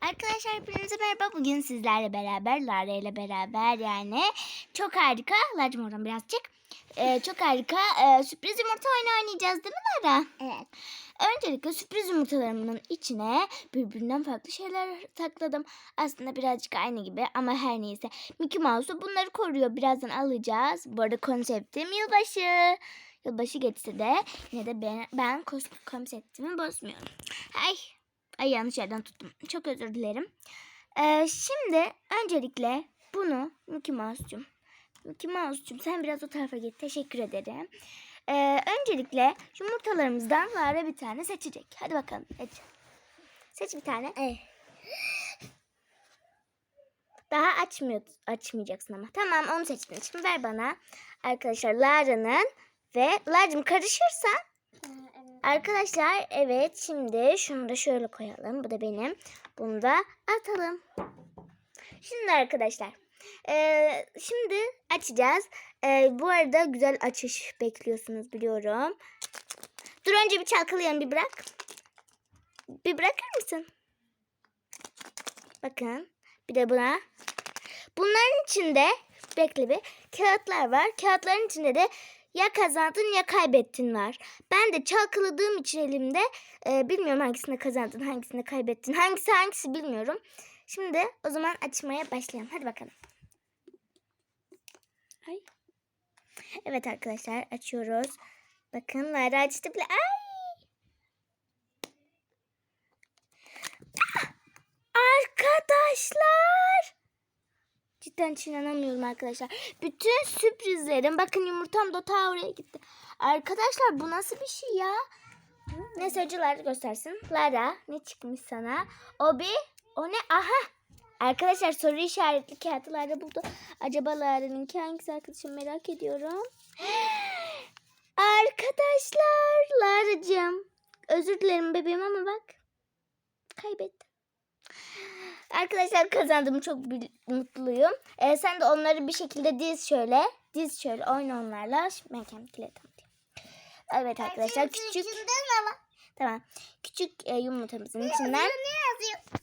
Arkadaşlar hepinize merhaba. Bugün sizlerle beraber, Lara ile beraber yani çok harika. Larcım oradan birazcık. Ee, çok harika e, sürpriz yumurta oyunu oynayacağız değil mi Lara? Evet. Öncelikle sürpriz yumurtalarımın içine birbirinden farklı şeyler sakladım. Aslında birazcık aynı gibi ama her neyse. Mickey Mouse bunları koruyor. Birazdan alacağız. Bu arada konseptim yılbaşı. Yılbaşı geçse de yine de ben, ben konseptimi bozmuyorum. Ay, ay yanlış yerden tuttum. Çok özür dilerim. Ee, şimdi öncelikle bunu Mickey Mouse'cum. Mickey Mouse'cum sen biraz o tarafa git. Teşekkür ederim. Ee, öncelikle yumurtalarımızdan Lara bir tane seçecek. Hadi bakalım seç. Seç bir tane. Evet. Daha açmıyor, açmayacaksın ama. Tamam onu seçtin. Şimdi ver bana. Arkadaşlar Lara'nın ve Lara'cığım karışırsan Arkadaşlar evet şimdi şunu da şöyle koyalım. Bu da benim. Bunu da atalım. Şimdi arkadaşlar. eee, şimdi açacağız. Eee, bu arada güzel açış bekliyorsunuz biliyorum. Dur önce bir çalkalayalım bir bırak. Bir bırakır mısın? Bakın. Bir de buna. Bunların içinde bekle bir kağıtlar var. Kağıtların içinde de ya kazandın ya kaybettin var. Ben de çalkaladığım için elimde e, bilmiyorum hangisinde kazandın, hangisinde kaybettin. Hangisi hangisi bilmiyorum. Şimdi o zaman açmaya başlayalım. Hadi bakalım. Ay. Evet arkadaşlar açıyoruz. Bakın Lara açtı bile. Ay. Ah! Arkadaşlar. Cidden hiç inanamıyorum arkadaşlar. Bütün sürprizlerim bakın yumurtam da ta oraya gitti. Arkadaşlar bu nasıl bir şey ya? Neyse önce Lara göstersin. Lara ne çıkmış sana? O bir o ne? Aha. Arkadaşlar soru işaretli kağıtı Lara buldu. Acaba Lara'nınki hangisi arkadaşım merak ediyorum. Arkadaşlar Lara'cığım. Özür dilerim bebeğim ama bak. Kaybettim. Arkadaşlar kazandım çok mutluyum. Ee, sen de onları bir şekilde diz şöyle. Diz şöyle oyna onlarla. Şimdi ben kendimkileri tanıtayım. Evet arkadaşlar küçük. ama. Tamam. Küçük e, yumurtamızın içinden Ne yazıyor?